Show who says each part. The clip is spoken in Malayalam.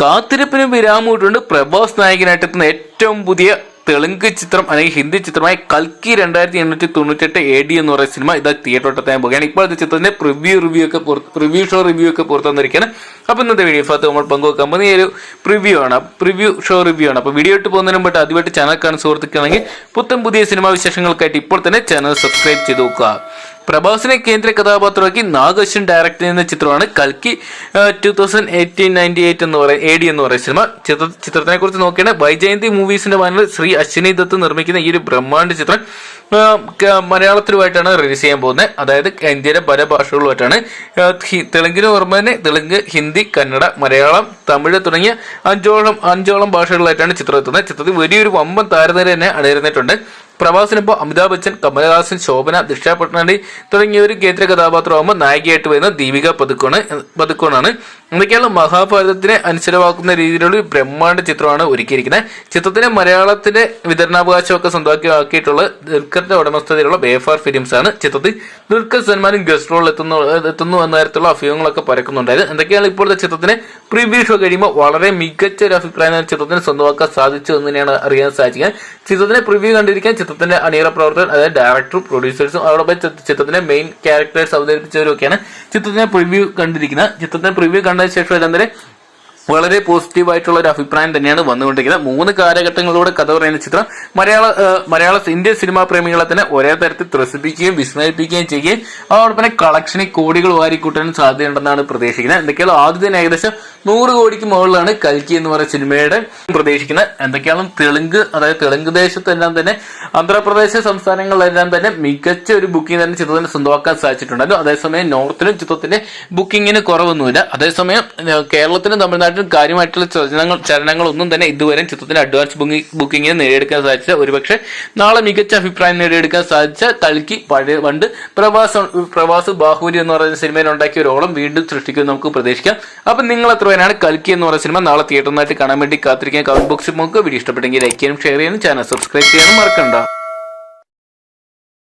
Speaker 1: കാത്തിരിപ്പിന് വിരാമമിട്ടുണ്ട് പ്രഭാസ് നായകനായിട്ട് എത്തുന്ന ഏറ്റവും പുതിയ തെലുങ്ക് ചിത്രം അല്ലെങ്കിൽ ഹിന്ദി ചിത്രമായ കൽക്കി രണ്ടായിരത്തി എണ്ണൂറ്റി തൊണ്ണൂറ്റെട്ട് എ ഡി എന്ന് പറയുന്ന സിനിമ ഇതാ തിയേറ്ററോട്ടെത്താൻ പോകുകയാണ് ഇപ്പോൾ ചിത്രത്തിന്റെ പ്രിവ്യൂ റിവ്യൂ ഒക്കെ പ്രിവ്യൂ ഷോ റിവ്യൂ ഒക്കെ പുറത്തു വന്നിരിക്കുകയാണ്. അപ്പോൾ ഇന്നത്തെ വീഡിയോ ഭാഗത്ത് നമ്മൾ പങ്കുവെക്കാൻ പോകുന്ന ഒരു പ്രിവ്യൂ ആണ്. പ്രിവ്യൂ ഷോ റിവ്യൂ ആണ്. അപ്പോൾ വീഡിയോ ഇട്ട് പോകുന്നതിന് മുമ്പ് ആദ്യമായിട്ട് ചാനൽ കാണാൻ സുഹൃത്തുക്കളാണെങ്കിൽ പുത്തൻ പുതിയ സിനിമാ വിശേഷങ്ങൾക്കായിട്ട് ഇപ്പോൾ തന്നെ ചാനൽ സബ്സ്ക്രൈബ് ചെയ്ത് നോക്കുക. പ്രഭാസിനെ കേന്ദ്ര കഥാപാത്രമാക്കി നാഗശ്വൻ ഡയറക്ട് ചെയ്യുന്ന ചിത്രമാണ് കൽക്കി two thousand eighteen ninety eight എന്ന് പറയുന്ന എ ഡി എന്ന് പറയുന്ന സിനിമ ചിത്ര ചിത്രത്തിനെ കുറിച്ച് നോക്കിയാണ് വൈജയന്തി മൂവീസിന്റെ ബാനറിൽ ശ്രീ അശ്വിനി ദത്ത് നിർമ്മിക്കുന്ന ഈ ഒരു ബ്രഹ്മാണ്ഡ ചിത്രം മലയാളത്തിലുമായിട്ടാണ് റിലീസ് ചെയ്യാൻ പോകുന്നത്. അതായത് ഇന്ത്യയിലെ പല ഭാഷകളുമായിട്ടാണ് തെലുങ്കിന് പുറമെ തന്നെ തെലുങ്ക് ഹിന്ദി കന്നഡ മലയാളം തമിഴ് തുടങ്ങിയ അഞ്ചോളം അഞ്ചോളം ഭാഷകളിലായിട്ടാണ് ചിത്രം എത്തുന്നത്. ചിത്രത്തിൽ വലിയൊരു വമ്പൻ താരനിര തന്നെ അണിനിരന്നിട്ടുണ്ട്. പ്രഭാസിനൊപ്പം അമിതാഭ് ബച്ചൻ കമലഹാസൻ ശോഭന ദിഷ പട്നാണി തുടങ്ങിയവർ കേന്ദ്ര കഥാപാത്രമാകുമ്പോൾ നായികയായിട്ട് വരുന്ന ദീപിക പതുക്കോണ് പതുക്കോണാണ് എന്തൊക്കെയാണ് മഹാഭാരതത്തിനെ അനുസരമാക്കുന്ന രീതിയിലുള്ള ബ്രഹ്മാണ്ഡ ചിത്രമാണ് ഒരുക്കിയിരിക്കുന്നത്. ചിത്രത്തിന് മലയാളത്തിന്റെ വിതരണാവകാശമൊക്കെ സ്വന്തമാക്കിയിട്ടുള്ള ദുൽഖറിന്റെ ഉടമസ്ഥതയിലുള്ള ബേഫാർ ഫിലിംസ് ആണ് ചിത്രത്തിൽ. ദുൽഖർ സൽമാനും ഗസ്റ്റ് റോൾ എത്തുന്നു എത്തുന്നു എന്ന തരത്തിലുള്ള അഭ്യൂഹങ്ങളൊക്കെ പരക്കുന്നുണ്ടായത് എന്തൊക്കെയാണ് ഇപ്പോഴത്തെ ചിത്രത്തിന് പ്രിവ്യൂ ഷോ കഴിയുമ്പോൾ വളരെ മികച്ച ഒരു അഭിപ്രായം ചിത്രത്തിന് സ്വന്തമാക്കാൻ സാധിച്ചു എന്ന് തന്നെയാണ് അറിയാൻ സാധിക്കുക ചിത്രത്തിന്റെ പ്രിവ്യൂ കണ്ടിരിക്കാൻ ചിത്രത്തിന്റെ അണിയറ പ്രവർത്തകർ അതായത് ഡയറക്ടറും പ്രൊഡ്യൂസേഴ്സും അതോടൊപ്പം ചിത്രത്തിന്റെ മെയിൻ ക്യാരക്ടേഴ്സ് അവതരിപ്പിച്ചവരും ഒക്കെയാണ് ചിത്രത്തിന്റെ പ്രിവ്യൂ കണ്ടിരിക്കുന്നത്. ചിത്രത്തിന്റെ പ്രിവ്യൂ കണ്ടതിന് ಸೇರಿಸೋದಂದ್ರೆ വളരെ പോസിറ്റീവ് ആയിട്ടുള്ള ഒരു അഭിപ്രായം തന്നെയാണ് വന്നുകൊണ്ടിരിക്കുന്നത്. മൂന്ന് കാലഘട്ടങ്ങളിലൂടെ കഥ പറയുന്ന ചിത്രം മലയാള മലയാള ഇന്ത്യൻ സിനിമാ പ്രേമികളെ തന്നെ ഒരേ തരത്തിൽ ത്രസിപ്പിക്കുകയും വിസ്മയിപ്പിക്കുകയും ചെയ്യുകയും അതോടൊപ്പം തന്നെ കളക്ഷനിൽ കോടികൾ വാരിക്കൂട്ടാനും സാധ്യതയുണ്ടെന്നാണ് പ്രതീക്ഷിക്കുന്നത്. എന്തൊക്കെയാണ് ആദ്യത്തിന് ഏകദേശം നൂറ് കോടിക്ക് മുകളിലാണ് കൽക്കി എന്ന് പറയുന്ന സിനിമയുടെ പ്രതീക്ഷിക്കുന്നത്. എന്തൊക്കെയാണ് തെലുങ്ക് അതായത് തെലുങ്ക് ദേശത്തെല്ലാം തന്നെ ആന്ധ്രാപ്രദേശ് സംസ്ഥാനങ്ങളിലെല്ലാം തന്നെ മികച്ച ഒരു ബുക്കിംഗ് തന്നെ ചിത്രത്തിന് സ്വന്തമാക്കാൻ സാധിച്ചിട്ടുണ്ടായിരുന്നു അതേസമയം നോർത്തിലും ചിത്രത്തിന്റെ ബുക്കിങ്ങിന് കുറവൊന്നുമില്ല. അതേസമയം കേരളത്തിനും കേരളത്തിലും തമിഴ്നാട്ടിലും കാര്യമായിട്ടുള്ള ചലനങ്ങൾ ചലനങ്ങളൊന്നും തന്നെ ഇതുവരെ ചിത്രത്തിന്റെ അഡ്വാൻസ് ബുക്കിംഗിന് നേടിയെടുക്കാൻ സാധിച്ച ഒരുപക്ഷെ നാളെ മികച്ച അഭിപ്രായം നേടിയെടുക്കാൻ സാധിച്ച കൽക്കി പഴയ പണ്ട് പ്രവാസ പ്രവാസ് ബാഹുലി എന്ന് പറയുന്ന സിനിമയിൽ ഉണ്ടാക്കിയ ഒരോളം വീണ്ടും സൃഷ്ടിക്കുമെന്ന് നമുക്ക് പ്രതീക്ഷിക്കാം. അപ്പൊ നിങ്ങൾ എത്ര കൽക്കി എന്ന് പറയുന്ന സിനിമ നാളെ തിയേറ്ററിനായിട്ട് കാണാൻ വേണ്ടി കാത്തിരിക്കാൻ കമന്റ് ബോക്സിൽ നോക്കുക. വീഡിയോ ഇഷ്ടപ്പെട്ടെങ്കിൽ ലൈക്ക് ചെയ്യാനും ഷെയർ ചെയ്യാനും ചാനൽ സബ്സ്ക്രൈബ് ചെയ്യാനും മറക്കണ്ട.